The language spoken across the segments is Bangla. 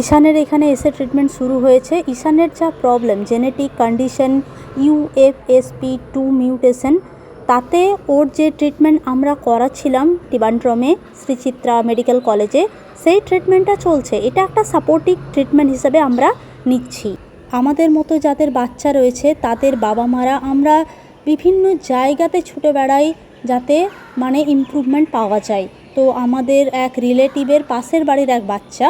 ঈশানের এখানে এসে ট্রিটমেন্ট শুরু হয়েছে। ঈশানের যা problem genetic condition UFSP two mutation তাতে ওর যে ট্রিটমেন্ট আমরা করাচ্ছিলাম টিবান্ড্রমে, শ্রীচিত্রা মেডিকেল কলেজে সেই ট্রিটমেন্টটা চলছে। এটা একটা সাপোর্টিভ ট্রিটমেন্ট হিসেবে আমরা নিচ্ছি। আমাদের মতো যাদের বাচ্চা রয়েছে, তাদের বাবা মারা আমরা বিভিন্ন জায়গাতে ছুটে বেড়াই যাতে মানে ইমপ্রুভমেন্ট পাওয়া যায়। তো আমাদের এক রিলেটিভের পাশের বাড়ির এক বাচ্চা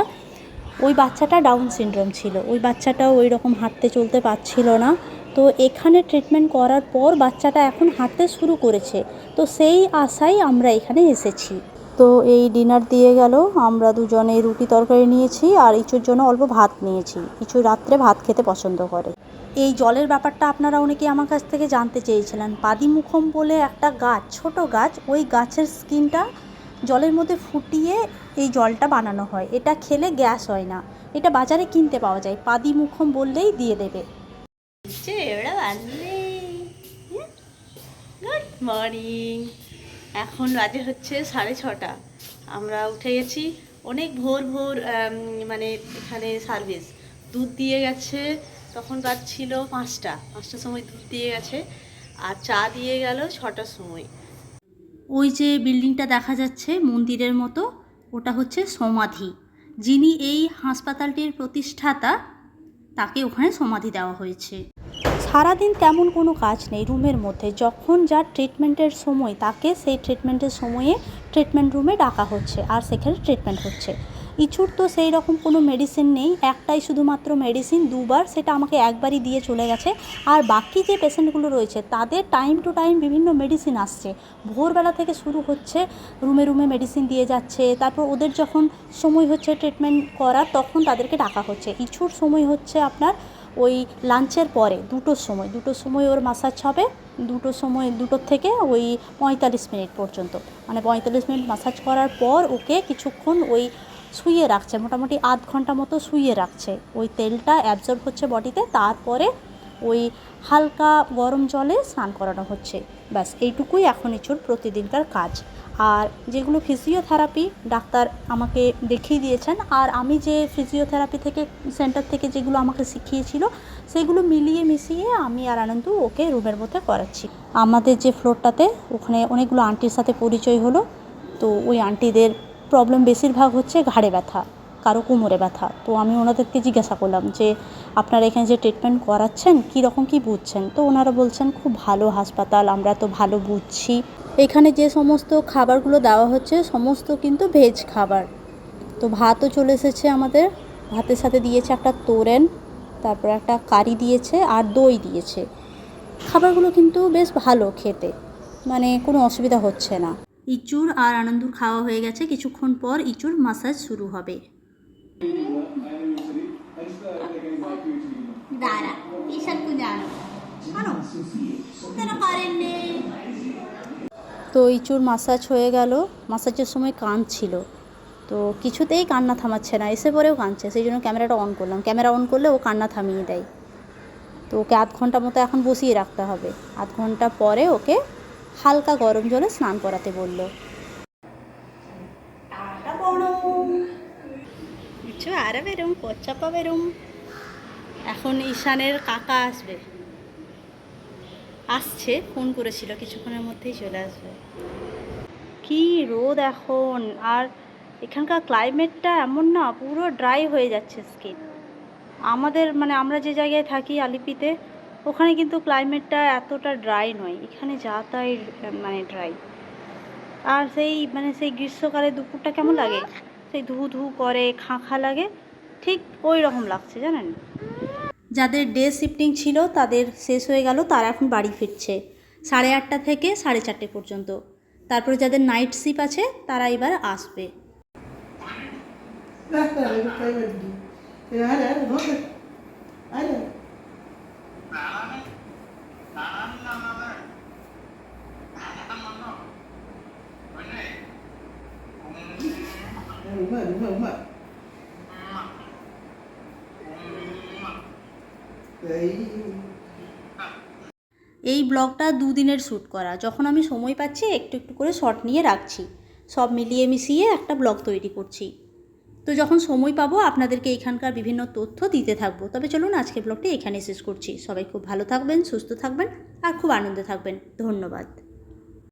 ওই বাচ্চাটা ডাউন সিনড্রোম ছিল। ওই বাচ্চাটাও ওই রকম হাঁটতে চলতে পারছিল না। তো এখানে ট্রিটমেন্ট করার পর বাচ্চাটা এখন হাঁটতে শুরু করেছে। তো সেই আশায় আমরা এখানে এসেছি। তো এই ডিনার দিয়ে গেল। আমরা দুজনে রুটি তরকারি নিয়েছি আর ইচুর জন্য অল্প ভাত নিয়েছি। ইচু রাত্রে ভাত খেতে পছন্দ করে। এই জলের ব্যাপারটা আপনারা অনেকে আমার কাছ থেকে জানতে চেয়েছিলেন। পাদিমুখম বলে একটা গাছ, ছোট গাছ, ওই গাছের স্কিনটা জলের মধ্যে ফুটিয়ে এই জলটা বানানো হয়। এটা খেলে গ্যাস হয় না। এটা বাজারে কিনতে পাওয়া যায়। পাদিমুখম বললেই দিয়ে দেবে। গুড মর্নিং এখন বাজে হচ্ছে সাড়ে ছটা। আমরা উঠে গেছি। অনেক ভোর ভোর মানে এখানে সার্ভিস দুধ দিয়ে গেছে। তখন রাত ছিল পাঁচটা। পাঁচটার সময় দুধ দিয়ে গেছে। আর চা দিয়ে গেল ছটার সময়। ওই যে বিল্ডিংটা দেখা যাচ্ছে মন্দিরের মতো। ওটা হচ্ছে সমাধি। যিনি এই হাসপাতালটির প্রতিষ্ঠাতা, তাকে ওখানে সমাধি দেওয়া হয়েছে। সারাদিন তেমন কোনো কাজ নেই রুমের মধ্যে। যখন যার ট্রিটমেন্টের সময়, তাকে সেই ট্রিটমেন্টের সময়ে ট্রিটমেন্ট রুমে ডাকা হচ্ছে আর সেখানে ট্রিটমেন্ট হচ্ছে। ইচুর তো সেই রকম কোনো মেডিসিন নেই, একটাই শুধুমাত্র মেডিসিন দুবার সেটা আমাকে একবারই দিয়ে চলে গেছে। আর বাকি যে পেশেন্টগুলো রয়েছে, তাদের টাইম টু টাইম বিভিন্ন মেডিসিন আসছে। ভোরবেলা থেকে শুরু হচ্ছে, রুমে রুমে মেডিসিন দিয়ে যাচ্ছে, তারপর ওদের যখন সময় হচ্ছে ট্রিটমেন্ট করার, তখন তাদেরকে ডাকা হচ্ছে। ইছুর সময় হচ্ছে আপনার ওই লাঞ্চের পরে, দুটোর সময়। দুটোর সময় ওর মাসাজ হবে, দুটোর সময়, দুটোর থেকে ওই পঁয়তাল্লিশ মিনিট পর্যন্ত। মানে পঁয়তাল্লিশ মিনিট মাসাজ করার পর ওকে কিছুক্ষণ ওই শুইয়ে রাখছে, মোটামুটি আধ ঘণ্টা মতো শুয়ে রাখছে। ওই তেলটা অ্যাবজর্ব হচ্ছে বডিতে, তারপরে ওই হালকা গরম জলে স্নান করানো হচ্ছে। ব্যাস, এইটুকুই এখন ইচুর প্রতিদিনকার কাজ। আর যেগুলো ফিজিওথেরাপি ডাক্তার আমাকে দেখিয়ে দিয়েছেন। আর আমি যে ফিজিওথেরাপি থেকে সেন্টার থেকে যেগুলো আমাকে শিখিয়েছিল, সেগুলো মিলিয়ে মিশিয়ে আমি আর আনন্দ ওকে রুমের মধ্যে করাচ্ছি। আমাদের যে ফ্লোরটাতে ওখানে অনেকগুলো আন্টির সাথে পরিচয় হলো। তো ওই আন্টিদের প্রবলেম বেশিরভাগ হচ্ছে ঘাড়ে ব্যথা, কারও কোমরে ব্যথা। তো আমি ওনাদেরকে জিজ্ঞাসা করলাম যে, আপনারা এখানে যে ট্রিটমেন্ট করাচ্ছেন, কী রকম কী বুঝছেন? তো ওনারা বলছেন, খুব ভালো হাসপাতাল, আমরা তো ভালো বুঝছি। এখানে যে সমস্ত খাবারগুলো দেওয়া হচ্ছে, সমস্ত কিন্তু ভেজ খাবার। তো ভাতও চলে এসেছে আমাদের। ভাতের সাথে দিয়েছে একটা তোরেন, তারপর একটা কারি দিয়েছে, আর দই দিয়েছে। খাবারগুলো কিন্তু বেশ ভালো খেতে মানে কোনো অসুবিধা হচ্ছে না। ইচুর আর আনন্দুর খাওয়া হয়ে গেছে। কিছুক্ষণ পর ইচুর মাসাজ শুরু হবে। দাঁড়া জানো। তো ইচুর মাসাজ হয়ে গেল। মাসাজের সময় কাঁদছিল তো কিছুতেই কান্না থামাচ্ছে না। এসে পরেও কাঁদছে। সেই জন্য ক্যামেরাটা অন করলাম। ক্যামেরা অন করলে ও কান্না থামিয়ে দেয়। তো ওকে আধ ঘণ্টা মতো এখন বসিয়ে রাখতে হবে। আধ ঘণ্টা পরে ওকে হালকা গরম জলে স্নান করাতে বলল। আরে বেরুম কচ্চাপা বেরুম। এখন ঈশানের কাকা আসবে। আসছে, ফোন করেছিল, কিছুক্ষণের মধ্যেই চলে আসবে। কি রোদ এখন, আর এখানকার ক্লাইমেটটা এমন না, পুরো ড্রাই হয়ে যাচ্ছে স্কিন আমাদের মানে আমরা যে জায়গায় থাকি আলিপিতে ওখানে কিন্তু ক্লাইমেটটা এতটা ড্রাই নয় এখানে যা তাই মানে ড্রাই আর সেই মানে সেই গ্রীষ্মকালে দুপুরটা কেমন লাগে সেই ধু ধু করে খাঁ খাঁ লাগে ঠিক ওই রকম লাগছে জানেন যাদের ডে শিফটিং ছিল তাদের শেষ হয়ে গেল তারা এখন বাড়ি ফিরছে সাড়ে আটটা থেকে সাড়ে চারটে পর্যন্ত তারপরে যাদের নাইট শিপ আছে তারা এবার আসবে এই ব্লগটা দুদিনের শ্যুট করা। যখন আমি সময় পাচ্ছি, একটু একটু করে শর্ট নিয়ে রাখছি। সব মিলিয়ে মিশিয়ে একটা ব্লগ তৈরি করছি। তো যখন সময় পাবো, আপনাদেরকে এখানকার বিভিন্ন তথ্য দিতে থাকব। তবে চলুন আজকে ব্লগটি এখানে শেষ করছি। সবাই খুব ভালো থাকবেন, সুস্থ থাকবেন, আর খুব আনন্দে থাকবেন। ধন্যবাদ।